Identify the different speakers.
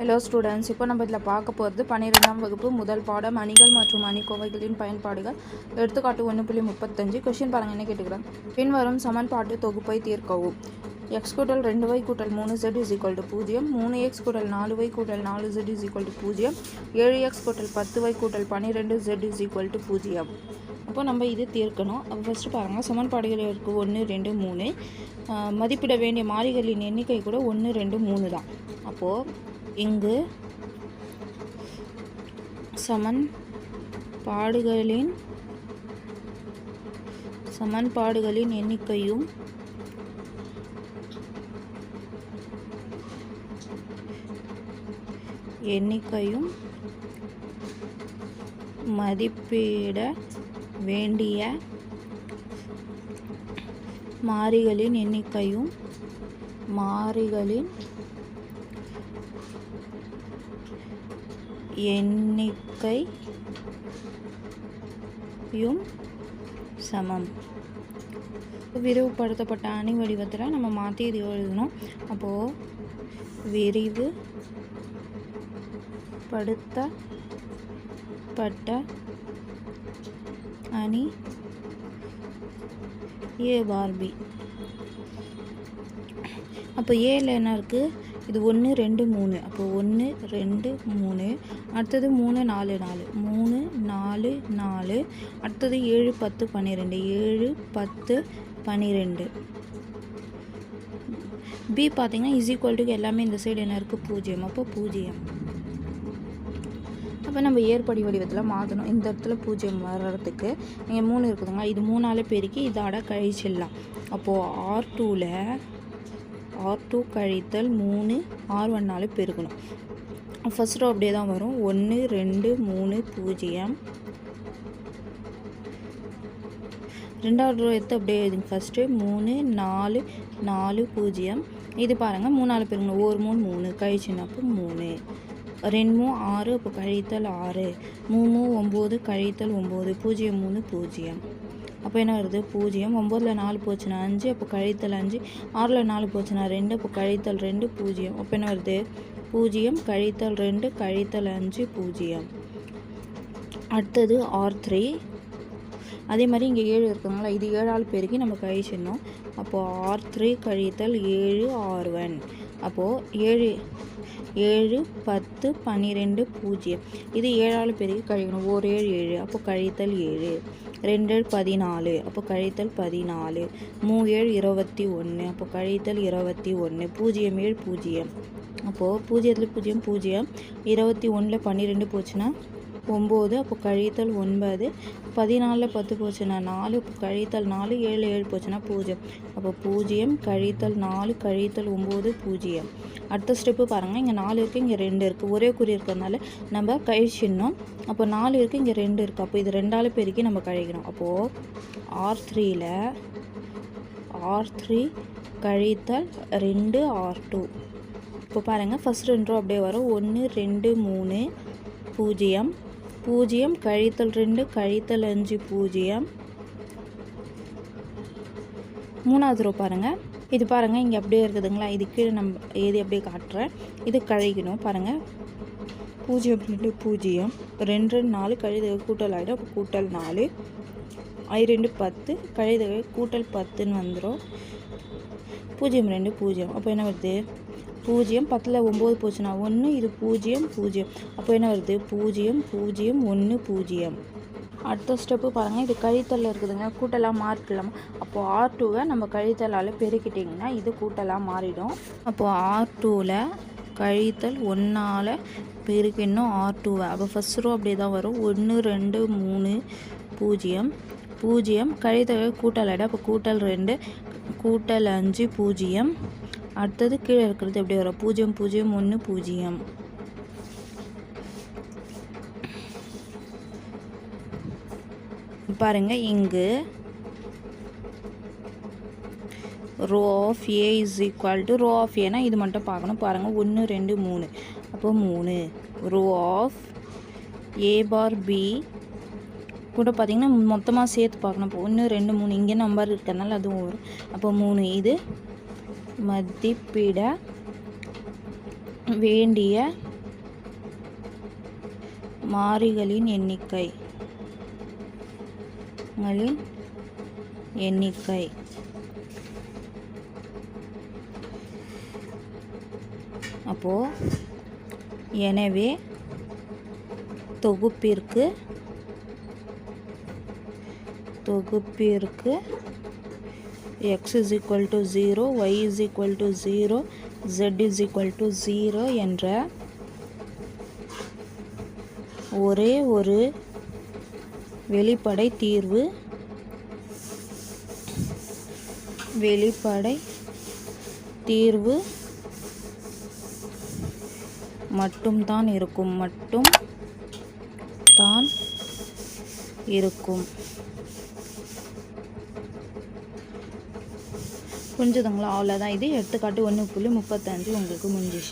Speaker 1: Hello students இப்போ நம்ம இதில் பார்க்க போகிறது பன்னிரெண்டாம் வகுப்பு முதல் பாடம் அணிகள் மற்றும் அணிக்கோவைகளின் பயன்பாடுகள். எடுத்துக்காட்டு ஒன்று புள்ளி முப்பத்தஞ்சு. கொஷின் பாருங்கள் என்ன கேட்டுக்கிறேன்? பின்வரும் சமன்பாட்டு தொகுப்பை தீர்க்கவும். எக்ஸ் கூட்டல் ரெண்டு வை கூட்டல் மூணு செட் இஸ் ஈக்குவல் டு பூஜ்ஜியம். மூணு எக்ஸ் கூட்டல் நாலு வை கூட்டல் நாலு செட் இஸ் ஈக்குவல் டு பூஜ்ஜியம். ஏழு எக்ஸ் கூட்டல் பத்து வை கூட்டல் பன்னிரெண்டு செட் இஸ் ஈக்குவல் டு பூஜ்ஜியம். அப்போ நம்ம இது தீர்க்கணும். அப்போ ஃபஸ்ட்டு பாருங்கள் சமன்பாடுகள் இருக்குது ஒன்று ரெண்டு மூணு. மதிப்பிட வேண்டிய மாறிகளின் எண்ணிக்கை கூட ஒன்று ரெண்டு மூணு தான். அப்போது இங்கு சமன்பாடுகளின் சமன்பாடுகளின் எண்ணிக்கையும் எண்ணிக்கையும் மதிப்பிட வேண்டிய மாறிகளின் எண்ணிக்கையும் மாறிகளின் எண்ணிக்கையும் சமம். விரிவுபடுத்தப்பட்ட அணி வடிவத்தில் நம்ம மாற்றி இது எழுதணும். அப்போது விரிவு படுத்தப்பட்ட அணி ஏ பார்பி அப்போ ஏல என்ன இருக்குது இது ஒன்று ரெண்டு மூணு. அப்போ ஒன்று ரெண்டு மூணு. அடுத்தது மூணு நாலு நாலு. மூணு நாலு நாலு. அடுத்தது ஏழு பத்து பன்னிரெண்டு. ஏழு பத்து பன்னிரெண்டு. பி பார்த்தீங்கன்னா இஸ் ஈக்குவல் எல்லாமே இந்த சைடு என்ன இருக்குது பூஜ்ஜியம். அப்போ பூஜ்ஜியம். அப்போ நம்ம ஏற்படி வடிவத்தில் மாற்றணும் இந்த இடத்துல பூஜ்ஜியம் வர்றதுக்கு இங்கே மூணு இருக்குதுங்க. இது மூணால் பெருக்கி இதோட கழிச்சிடலாம். அப்போது ஆர் டூவில் ஆர் டூ கழித்தல் மூணு ஆர் ஒன்னால் பெருக்கணும் ஃபஸ்ட் ரோ அப்படியே தான் வரும். ஒன்று ரெண்டு மூணு பூஜ்ஜியம். ரெண்டாவது ரோ எடுத்து அப்படியே எழுதுங்க. ஃபஸ்ட்டு மூணு நாலு நாலு பூஜ்ஜியம். இது பாருங்கள் மூணால் பெருங்கணும் ஒரு மூணு மூணு. கழிச்சுனப்போ மூணு. ரெண்டு மூணு ஆறு அப்போ கழித்தல் ஆறு. மூணு ஒம்பது கழித்தல் ஒம்பது. பூஜ்ஜியம் மூணு பூஜ்ஜியம். அப்போ என்ன வருது? பூஜ்ஜியம். ஒம்போதில் நாலு போச்சுன்னா அஞ்சு அப்போ கழித்தல் அஞ்சு. ஆறில் நாலு போச்சுன்னா ரெண்டு அப்போ கழித்தல் ரெண்டு பூஜ்ஜியம். அப்போ என்ன வருது? பூஜ்ஜியம் கழித்தல் ரெண்டு கழித்தல் அஞ்சு பூஜ்ஜியம். அடுத்தது ஆர் த்ரீ அதே மாதிரி இங்கே ஏழு இருக்குங்களா இது ஏழால் பெருக்கி நம்ம கழிச்சிடணும் அப்போது ஆர் த்ரீ கழித்தல் ஏழு ஆர் ஒன் அப்போது ஏழு ஏழு பத்து பன்னிரெண்டு பூஜ்ஜியம். இது ஏழால் பெருக்கி கழிக்கணும். ஓர் ஏழு ஏழு. அப்போ கழித்தல் ஏழு. ரெண்டு பதினாலு. அப்போ கழித்தல் பதினாலு. மூ ஏழு இருபத்தி ஒன்று. அப்போ கழித்தல் இருபத்தி ஒன்று. பூஜ்ஜியம் ஏழு பூஜ்ஜியம். அப்போது பூஜ்ஜியத்தில் பூஜ்ஜியம் பூஜ்ஜியம். இருபத்தி ஒன்றில் பன்னிரெண்டு போச்சுன்னா ஒம்பது அப்போ கழித்தல் ஒன்பது. பதினாலில் பத்து போச்சுன்னா நாலு இப்போ கழித்தல் நாலு ஏழு ஏழு போச்சுன்னா பூஜ்ஜியம். அப்போ பூஜ்ஜியம் கழித்தல் நாலு கழித்தல் ஒம்பது பூஜ்ஜியம். அடுத்த ஸ்டெப்பு பாருங்கள் இங்கே நாலு இருக்குது இங்கே ரெண்டு இருக்குது ஒரே குறி இருக்கிறதுனால நம்ம கழிச்சிடணும். அப்போ நாலு இருக்குது இங்கே ரெண்டு இருக்குது அப்போ இது ரெண்டால் பெருக்கி நம்ம கழிக்கணும். அப்போது ஆர் த்ரீயில் ஆர் த்ரீ கழித்தல் ரெண்டு ஆர் டூ இப்போ பாருங்கள் ஃபஸ்ட் ரெண்டு ரூபா அப்படியே வரும். ஒன்று ரெண்டு மூணு பூஜ்ஜியம். பூஜ்ஜியம் கழித்தல் ரெண்டு கழித்தல் அஞ்சு பூஜ்ஜியம். மூணாவது ரோ பாருங்கள் இது பாருங்கள் இங்கே அப்படியே இருக்குதுங்களா? இது கீழே நம்ம ஏது அப்படியே காட்டுறேன். இது கழிக்கணும் பாருங்கள் பூஜ்ஜியம் ரெண்டு பூஜ்ஜியம். ரெண்டு ரெண்டு நாலு கழித கூட்டல் ஆகிடும் அப்போ கூட்டல் நாலு. ஐ ரெண்டு பத்து. கழித கூட்டல் பத்துன்னு வந்துடும் பூஜ்ஜியம் ரெண்டு பூஜ்ஜியம். அப்போ என்ன வருது? பூஜ்ஜியம் பத்தில் ஒம்பது போச்சுன்னா ஒன்று இது பூஜ்ஜியம் பூஜ்ஜியம். அப்போ என்ன வருது? பூஜ்ஜியம் பூஜ்ஜியம் ஒன்று பூஜ்ஜியம். அடுத்த ஸ்டெப்பு பாருங்கள் இது கழித்தலில் இருக்குதுங்க. கூட்டலாக மாறிக்கலாமா அப்போது ஆர் டூவை நம்ம கழித்தலால் பெருக்கிட்டிங்கன்னா இது கூட்டலாக மாறிடும். அப்போது ஆர் டூவில் கழித்தல் ஒன்றால் பெருக்கணும் ஆர் டூவை அப்போ ஃபஸ்ட் ரோ அப்படியே தான் வரும். ஒன்று ரெண்டு மூணு பூஜ்ஜியம் பூஜ்ஜியம். கழித்தல் கூட்டல் அப்போ கூட்டல் ரெண்டு கூட்டல் அஞ்சு பூஜ்ஜியம். அடுத்தது கீழே இருக்கிறது எப்படி வரும்? பூஜ்ஜியம் பூஜ்ஜியம் ஒன்று பூஜ்ஜியம். பாருங்க இங்கு row of A is equal to row of ஏனா இது மட்டும் பார்க்கணும். பாருங்கள் ஒன்று ரெண்டு மூணு. அப்போ மூணு. Row of A bar B கூட பார்த்திங்கன்னா மொத்தமாக சேர்த்து பார்க்கணும். இப்போ ஒன்று ரெண்டு மூணு. இங்கே நம்பர் இருக்கிறதுனால அதுவும் வரும். அப்போ மூணு இது மதிப்பிட வேண்டிய மாறிகளின் எண்ணிக்கை. எண்ணிக்கை. அப்போ எனவே தொகுப்பிற்கு தொகுப்பிற்கு x is equal to zero y is equal to zero z is equal to zero என்ற ஒரே ஒரு வெளிப்படை தீர்வு வெளிப்படை தீர்வு மட்டும்தான் இருக்கும் மட்டும் தான் இருக்கும். புரிஞ்சுதுங்களா? அவ்வளோதான் இது எடுத்துக்காட்டு ஒன்று புள்ளி முப்பத்தஞ்சு உங்களுக்கு முடிஞ்சிச்சு.